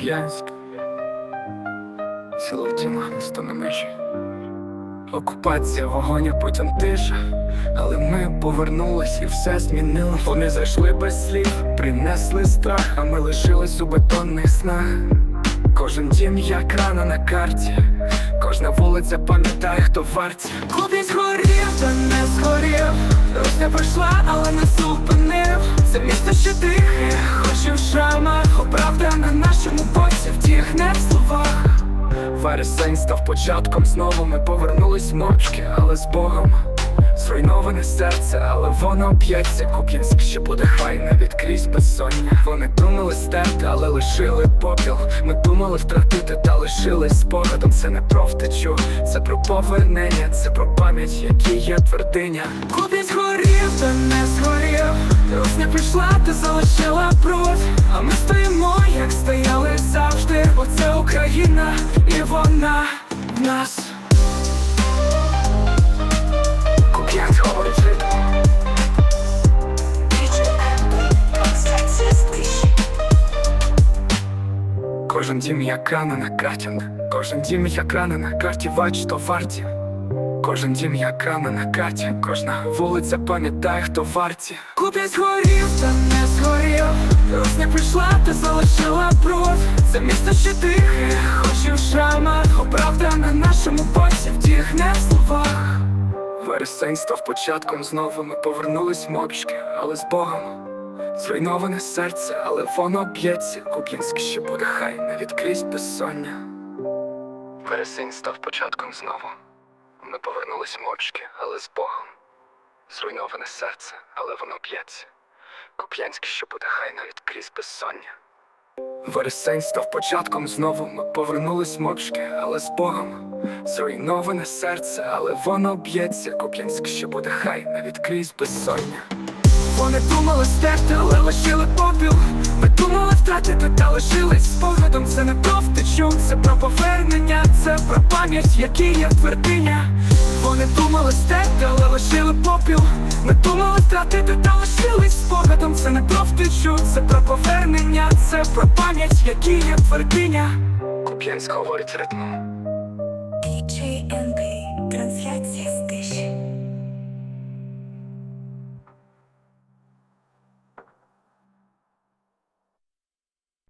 Куп'янськ. Село Втіма, місто на межі. Окупація, вогонь, потім тиша. Але ми повернулись і все змінило. Вони зайшли без слів, принесли страх, а ми лишились у бетонних снах. Кожен дім як рана на карті, кожна вулиця пам'ятає, хто варті. Клубінь згорів, та не згорів. Русня прийшла, але не зупинив. Це місто ще тихе, хоч і в шрамах. О, Правда на нашому боці втіхне в словах. Вересень став початком, знову ми повернулись мовчки, але з Богом. Зруйноване серце, але воно б'ється. Куп'янськ ще буде хай не відкрізь безсоння. Вони думали стерти, але лишили попіл. Ми думали втратити, та лишились спогадом. Це не про втечу, це про повернення, це про пам'ять, які є твердиня. Куп'янськ горів, та не згорів. Прийшла, ти залишила бруд. А ми стоїмо, як стояли завжди. Бо це Україна, і вона в нас. Кожен дім як рана на карті, кожен дім як рана на карті, вач то варті. Кожен дім як рана на карті, кожна вулиця пам'ятає, хто варті. Куп'янськ горів, та не згорів. Русня прийшла, ти залишила бруд. Це місто ще тихе, хоч і в шрамах. О, Правда на нашому боці втіхне в словах. Вересень став початком, знову ми повернулись мовчки, але з Богом. Зруйноване серце, але воно б'ється. Куп'янськ ще буде хай не відкрізь безсоння. Вересень став початком знову. Ми повернулись мовчки, але з Богом. Зруйноване серце, але воно б'ється. Куп'янськ ще буде хай не відкрізь безсоння. Вересень став початком знову. Ми повернулись мовчки, але з Богом. Зруйноване серце, але воно б'ється. Куп'янськ ще буде хай не відкрізь безсоння. Вони думали стерти, але лишили попіл. Ми думали втратити, та лишились спогадом. Це не про втечу, це пам'ять, які є твердиня. Вони думали стерти, але лишили попіл. Ми думали втратити, та лишились спогадом. Це не про втечу, це про повернення, це про пам'ять, які є твердиня. Куп'янськ говорить ритмом.